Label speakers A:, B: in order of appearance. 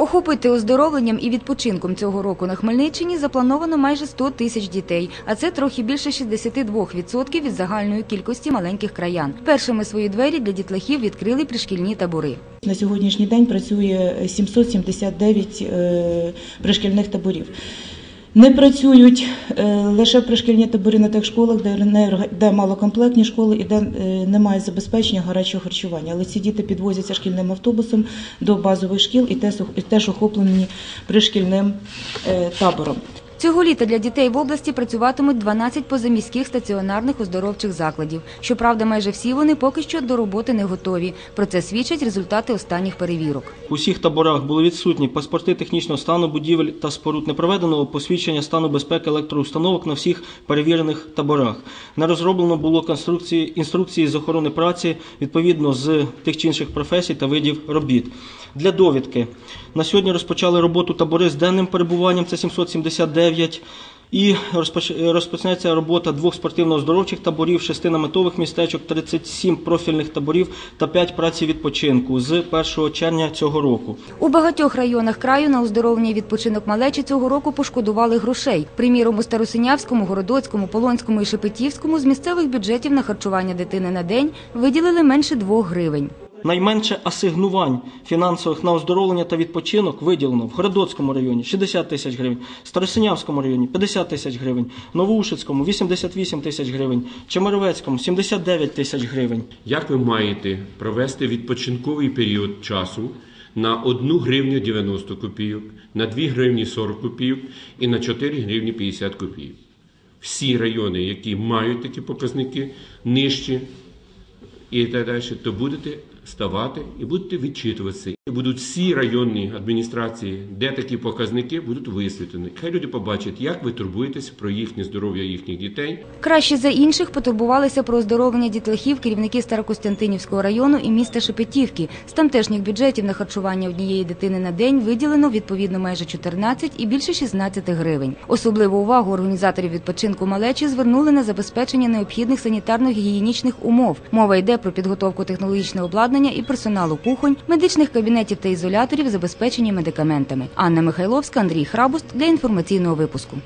A: Охопити оздоровленням і відпочинком цього року на Хмельниччині заплановано майже 100 тисяч дітей, а це трохи більше 62% від загальної кількості маленьких краян. Першими свої двері для дітлахів відкрили пришкільні табори.
B: На сьогоднішній день працює 779 е, пришкільних таборів. Не працюють е, лише пришкільні табори на тих школах, де, не де малокомплектні школи і де е, немає забезпечення гарячого харчування. Але ці діти підвозяться шкільним автобусом до базових шкіл і теж, охоплені пришкільним е, табором.
A: Цього літа для дітей в області працюватимуть 12 позаміських стаціонарних оздоровчих закладів. Щоправда, майже всі вони поки що до роботи не готові. Про це свідчать результати останніх перевірок.
C: У всіх таборах були відсутні паспорти технічного стану будівель та споруд не проведеного посвідчення стану безпеки електроустановок на всіх перевірених таборах. Не розроблено було конструкції інструкції з охорони праці відповідно з тих чи інших професій та видів робіт. Для довідки на сьогодні розпочали роботу табори з денним перебуванням. Це 779. І розпоч- розпочнеться робота двох спортивно-оздоровчих таборів, шести наметових містечок, 37 профільних таборів та 5 праці відпочинку з 1 червня цього року.
A: У багатьох районах краю на оздоровлення відпочинок малечі цього року пошкодували грошей. Приміром, у Старосинявському, Городоцькому, Полонському і Шепетівському з місцевих бюджетів на харчування дитини на день виділили менше двох гривень.
C: Найменше асигнувань фінансових на оздоровлення та відпочинок виділено в Городоцькому районі 60 тисяч гривень, Старосинявському районі 50 тисяч гривень, Новоушицькому 88 тисяч гривень, Чемеровецькому 79 тисяч гривень.
D: Як ви маєте провести відпочинковий період часу на 1 гривню 90 копійок, на 2 гривні 40 копійок і на 4 гривні 50 копійок? Всі райони, які мають такі показники нижчі і так далі, то будете ставати і будете відчитуватися. І будуть всі районні адміністрації, де такі показники будуть висвітлені. Хай люди побачать, як ви турбуєтесь про їхнє здоров'я їхніх дітей.
A: Краще за інших потурбувалися про оздоровлення дітлахів керівники Старокостянтинівського району і міста Шепетівки. З тамтешніх бюджетів на харчування однієї дитини на день виділено відповідно майже 14 і більше 16 гривень. Особливу увагу організаторів відпочинку малечі звернули на забезпечення необхідних санітарно-гігієнічних умов. Мова йде про підготовку технологічного обладнання і персоналу кухонь, медичних кабінетів та ізоляторів, забезпечені медикаментами. Анна Михайловська, Андрій Храбуст для інформаційного випуску.